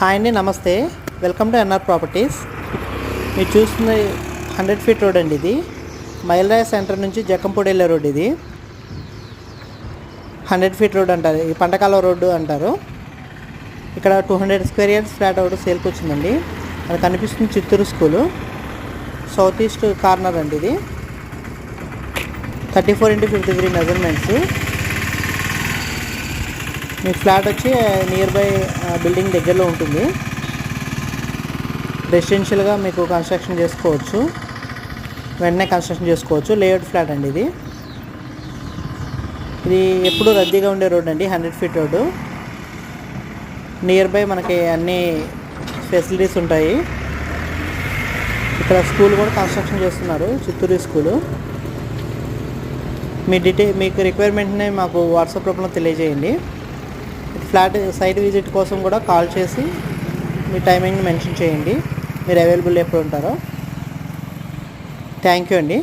Hi అండి నమస్తే. Welcome to NR properties. మీరు చూస్తున్న హండ్రెడ్ ఫీట్ రోడ్ అండి ఇది. మైల్రాయ్ సెంటర్ నుంచి జక్కంపూడి వెళ్ళే రోడ్ ఇది. హండ్రెడ్ ఫీట్ రోడ్ అంటారు. ఈ పంటకాల రోడ్డు అంటారు. ఇక్కడ two hundred square yards flat ఒకటి సేల్కి వచ్చిందండి. అది కనిపిస్తుంది Chittoor school. South east corner అండి ఇది. Thirty four into fifty three measurements. మీ ఫ్లాట్ వచ్చి నియర్ బై బిల్డింగ్ దగ్గరలో ఉంటుంది. రెసిడెన్షియల్గా మీకు కన్స్ట్రక్షన్ చేసుకోవచ్చు. వెంటనే కన్స్ట్రక్షన్ చేసుకోవచ్చు. లేఅవుట్ ఫ్లాట్ అండి ఇది. ఇది ఎప్పుడు రద్దీగా ఉండే రోడ్ అండి hundred feet road near by మనకి అన్ని ఫెసిలిటీస్ ఉంటాయి. ఇక్కడ స్కూల్ కూడా కన్స్ట్రక్షన్ చేస్తున్నారు చిత్తూరు స్కూలు. మీ డీటెయిల్ మీకు రిక్వైర్మెంట్ని మాకు వాట్సాప్ రూపంలో తెలియజేయండి. ఫ్లాట్ సైట్ విజిట్ కోసం కూడా కాల్ చేసి మీ టైమింగ్ మెన్షన్ చేయండి. మీరు అవైలబుల్ ఎప్పుడు ఉంటారో. థ్యాంక్ యూ అండి.